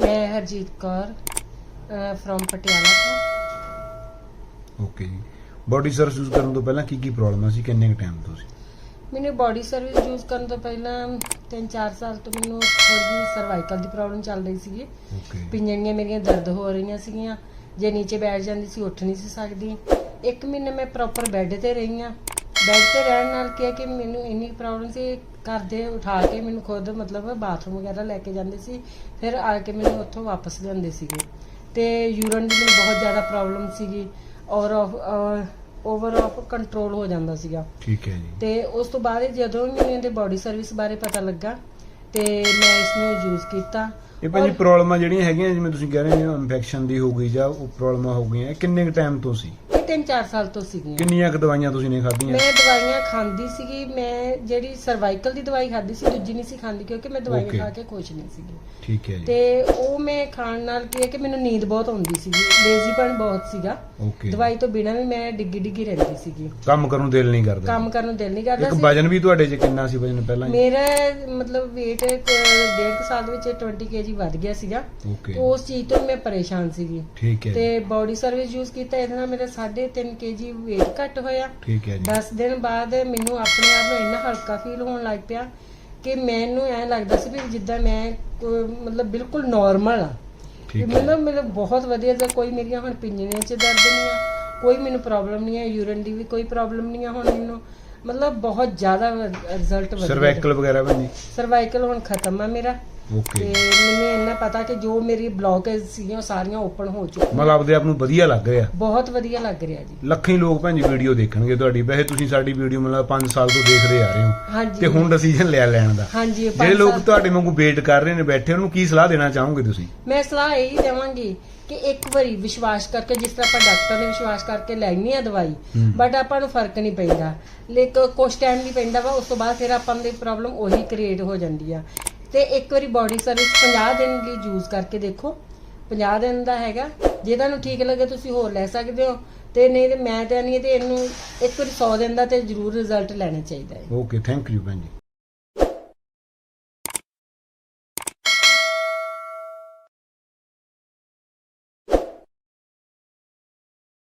ਮੈਂ ਹਰਜੀਤ ਕੌਰ ਫਰੋਮ ਪਟਿਆਲਾ ਤੋਂ। ਓਕੇ ਜੀ। ਬਾਡੀ ਸਰਵਿਸ ਯੂਜ਼ ਕਰਨ ਤੋਂ ਪਹਿਲਾਂ ਕੀ ਕੀ ਪ੍ਰੋਬਲਮ ਸੀ ਕਿੰਨੇ ਕੁ ਟਾਈਮ ਤੋਂ ਸੀ? ਮੈਨੂੰ ਬਾਡੀ ਸਰਵਿਸ ਯੂਜ਼ ਕਰਨ ਤੋਂ ਪਹਿਲਾਂ 3-4 ਸਾਲ ਤੋਂ ਮੈਨੂੰ ਥੋੜੀ ਜਿਹੀ ਸਰਵਾਈਕਲ ਦੀ ਪ੍ਰੋਬਲਮ ਚੱਲ ਰਹੀ ਸੀਗੀ। ਓਕੇ ਪਿੰਜਣੀਆਂ ਮੇਰੀਆਂ ਦਰਦ ਹੋ ਰਹੀਆਂ ਸੀਗੀਆਂ। ਜੇ ਨੀਚੇ ਬੈਠ ਜਾਂਦੀ ਸੀ ਉੱਠ ਨਹੀਂ ਸੀ ਸਕਦੀ। ਇੱਕ ਮਹੀਨੇ ਮੈਂ ਪ੍ਰੋਪਰ ਬੈੱਡ ਤੇ ਰਹੀ ਹਾਂ। ਬੈੱਡ ਤੇ ਰਹਿਣ ਨਾਲ ਕੀ ਹੈ ਕਿ ਮੈਨੂੰ ਇੰਨੀ ਪ੍ਰੋਬਲਮ ਸੀ ਘਰ ਦੇ ਉਠਾ ਕੇ ਮੈਨੂੰ ਖੁਦ ਮਤਲਬ ਬਾਥਰੂਮ ਵਗੈਰਾ ਲੈ ਕੇ ਜਾਂਦੇ ਸੀ ਫਿਰ ਆ ਕੇ ਮੈਨੂੰ ਉੱਥੋਂ ਵਾਪਸ ਲਿਆਉਂਦੇ ਸੀਗੇ। ਤੇ ਯੂਰਨ ਦੀ ਮੈਨੂੰ ਬਹੁਤ ਜ਼ਿਆਦਾ ਪ੍ਰੋਬਲਮ ਸੀਗੀ ਔਰ ਓਵਰ ਆਫ ਕੰਟਰੋਲ ਹੋ ਜਾਂਦਾ ਸੀਗਾ। ਠੀਕ ਹੈ ਜੀ। ਤੇ ਉਸ ਤੋਂ ਬਾਅਦ ਜਦੋਂ ਮੈਨੂੰ ਇਹਦੇ ਬਾਡੀ ਸਰਵਿਸ ਬਾਰੇ ਪਤਾ ਲੱਗਾ ਤੇ ਮੈਂ ਇਸ ਨੂੰ ਯੂਜ਼ ਕੀਤਾ। ਇਹ ਭਾਜੀ ਪ੍ਰੋਬਲਮਾਂ ਜਿਹੜੀਆਂ ਹੈਗੀਆਂ ਜਿਵੇਂ ਤੁਸੀਂ ਕਹਿ ਰਹੇ ਹੋ ਇਨਫੈਕਸ਼ਨ ਦੀ ਹੋ ਗਈ ਜਾਂ ਉਹ ਪ੍ਰੋਬਲਮਾਂ ਹੋ ਗਈਆਂ ਕਿੰਨੇ ਕੁ ਟਾਈਮ ਤੋਂ ਸੀ? ਇਹ ਤਿੰਨ ਚਾਰ ਸਾਲ ਤੋਂ ਸੀਗੀਆਂ। ਕਿੰਨੀਆਂ ਕੁ ਦਵਾਈਆਂ ਤੁਸੀਂ ਨੇ ਖਾਧੀਆਂ? ਮੈਂ ਦਵਾਈਆਂ ਖਾਂਦੀ ਸੀਗੀ ਮੈਂ ਜਿਹੜੀ ਸਰਵਾਈਕਲ ਦੀ ਦਵਾਈ ਖਾਂਦੀ ਸੀ ਦੂਜੀ ਨਹੀਂ ਸੀ ਖਾਂਦੀ ਕਿਉਂਕਿ ਮੈਂ Okay. ਖਾ ਕੇ ਖੁਸ਼ ਨਹੀਂ ਸੀਗੀ। ਠੀਕ ਹੈ ਜੀ। ਤੇ ਉਹ ਮੈਂ ਖਾਣ ਨਾਲ ਕੀ ਹੈ ਕਿ ਮੈਨੂੰ ਨੀਂਦ ਬਹੁਤ ਆਉਂਦੀ ਸੀਗੀ ਲੇਜ਼ੀਪਨ ਬਹੁਤ ਸੀਗਾ। ਓਕੇ ਦਵਾਈ ਤੋਂ ਬਿਨਾਂ ਵੀ ਮੈਂ ਡਿੱਗੀ ਡਿੱਗੀ ਰਹਿੰਦੀ ਸੀਗੀ। ਕੰਮ ਕਰਨ ਨੂੰ ਦਿਲ ਨਹੀਂ ਕਰਦਾ। ਕੰਮ ਕਰਨ ਨੂੰ ਦਿਲ ਨਹੀਂ ਕਰਦਾ ਇੱਕ ਸੀ। ਵਜਨ ਵੀ ਤੁਹਾਡੇ 'ਚ ਕਿੰਨਾ ਸੀ ਵਜਨ ਪਹਿਲਾਂ ਜੀ ਮੇਰਾ ਮਤਲਬ weight ਡੇਢ ਕੁ ਸਾਲ ਦੇ ਵਿੱਚ 20 kg ਵੱਧ ਗਿਆ ਸੀਗਾ। ਓਕੇ ਤੇ ਉਸ ਚੀਜ਼ ਤੋਂ ਮੈਂ ਪਰੇਸ਼ਾਨ ਸੀਗੀ। ਠੀਕ ਹੈ। ਜੀ ਤੇ ਬਾਡੀ ਸਰਵਿਸ ਯੂਜ਼ ਕੀਤਾ ਇਹਦੇ ਨਾਲ ਮੇਰਾ 3.5 kg weight ਘੱਟ ਹੋਇਆ। ਠੀਕ ਹੈ ਜੀ। 10 ਦਿਨ ਬਾਅਦ ਮੈਨੂੰ ਆਪਣੇ ਆਪ ਨੂੰ ਇੰਨਾ ਹਲਕਾ ਫੀਲ ਹੋਣ ਲੱਗ ਪਿਆ ਕਿ ਮੈਨੂੰ ਐਂ ਲੱਗਦਾ ਸੀ ਵੀ ਜਿੱਦਾਂ ਮੈਂ ਮਤਲਬ ਬਿਲਕੁਲ ਨਾਰਮਲ ਆ। ਠੀਕ ਹੈ। ਮਤਲਬ ਮੈਨੂੰ ਬਹੁਤ ਵਧੀਆ ਜਿਹਾ ਕੋਈ ਮੇਰੀਆਂ ਹੁਣ ਪਿੰਜਣੀਆਂ 'ਚ ਦਰਦ ਨਹੀਂ ਆ ਕੋਈ ਮੈਨੂੰ ਪ੍ਰੋਬਲਮ ਨਹੀਂ ਆ ਯੂਰਨ ਦੀ ਵੀ ਕੋਈ ਪ੍ਰੋਬਲਮ ਨਹੀਂ ਆ ਹੁਣ ਮੈਨੂੰ। ਮਤਲਬ ਬਹੁਤ ਜ਼ਿਆਦਾ ਰਿਜ਼ਲਟ ਵਧੀਆ ਸਰਵਾਈਕਲ ਵਗੈਰਾ ਵੀ ਨਹੀਂ? ਸਰਵਾਈਕਲ ਹੁਣ ਖਤਮ ਆ ਮੇਰਾ। ਤੇ ਓਕੇ ਮੈਨੂੰ ਇੰਨਾ ਪਤਾ ਕਿ ਜੋ ਮੇਰੀ ਬਲੌਕੇਜ ਸੀਗੀਆਂ ਉਹ ਸਾਰੀਆਂ ਓਪਨ ਹੋ ਚੁੱਕੀਆਂ। ਮਤਲਬ ਆਪਦੇ ਆਪ ਨੂੰ ਵਧੀਆ ਲੱਗ ਰਿਹਾ? ਬਹੁਤ ਵਧੀਆ ਲੱਗ ਰਿਹਾ ਜੀ। ਲੱਖਾਂ ਹੀ ਲੋਕ ਭੈਣ ਜੀ ਵੀਡੀਓ ਦੇਖਣਗੇ ਤੁਹਾਡੀ। ਵੈਸੇ ਤੁਸੀਂ ਸਾਡੀ ਵੀਡੀਓ ਮਤਲਬ 5 ਸਾਲ ਤੋਂ ਦੇਖਦੇ ਆ ਰਹੇ ਹੋ। ਹਾਂਜੀ। ਤੇ ਹੁਣ ਡਿਸੀਜਨ ਲਿਆ ਲੈਣ ਦਾ। ਹਾਂਜੀ ਜਿਹੜੇ ਲੋਕ ਸਾਲ- ਤੁਹਾਡੇ ਵਾਂਗੂ ਵੇਟ ਕਰ ਰਹੇ ਨੇ ਬੈਠੇ ਉਹਨਾਂ ਕੀ ਸਲਾਹ ਦੇਣਾ ਚਾਹੋਗੇ ਤੁਸੀਂ? ਮੈਂ ਸਲਾਹ ਇਹੀ ਦੇਵਾਂਗੀ ਕਿ ਇੱਕ ਵਾਰੀ ਵਿਸ਼ਵਾਸ ਕਰਕੇ ਜਿਸ ਤਰ੍ਹਾਂ ਆਪਾਂ ਡਾਕਟਰ ਨੇ ਵਿਸ਼ਵਾਸ ਕਰਕੇ ਲੈਣੀ ਆ ਦਵਾਈ। ਬਟ ਆਪਾਂ ਨੂੰ ਫ਼ਰਕ ਨਹੀਂ ਪੈਂਦਾ। ਲੇਕਿਨ ਕੁਝ ਟਾਈਮ ਨਹੀਂ ਪੈਂਦਾ ਵਾ ਉਸ ਤੋਂ ਬਾਅਦ ਫਿਰ ਆਪਾਂ ਦੀ ਪ੍ਰੋਬਲਮ ਉਹੀ ਕ੍ਰੀਏਟ ਹੋ ਜਾਂਦੀ ਆ। ਤੇ ਇੱਕ ਵਾਰੀ ਬਾਡੀ ਸਰਵਿਸ 50 ਦਿਨ ਲਈ ਯੂਜ਼ ਕਰਕੇ ਦੇਖੋ। 50 ਦਿਨ ਦਾ ਹੈਗਾ। ਜੇ ਤੁਹਾਨੂੰ ਠੀਕ ਲੱਗੇ ਤੁਸੀਂ ਹੋਰ ਲੈ ਸਕਦੇ ਹੋ। ਤੇ ਨਹੀਂ ਤੇ ਮੈਂ ਤਾਂ ਨਹੀਂ ਤੇ ਇਹਨੂੰ ਇੱਕ ਵਾਰੀ 100 ਦਿਨ ਦਾ ਤੇ ਜ਼ਰੂਰ ਰਿਜ਼ਲਟ ਲੈਣਾ ਚਾਹੀਦਾ ਹੈ। ਓਕੇ ਥੈਂਕ ਯੂ ਭੈਣ ਜੀ।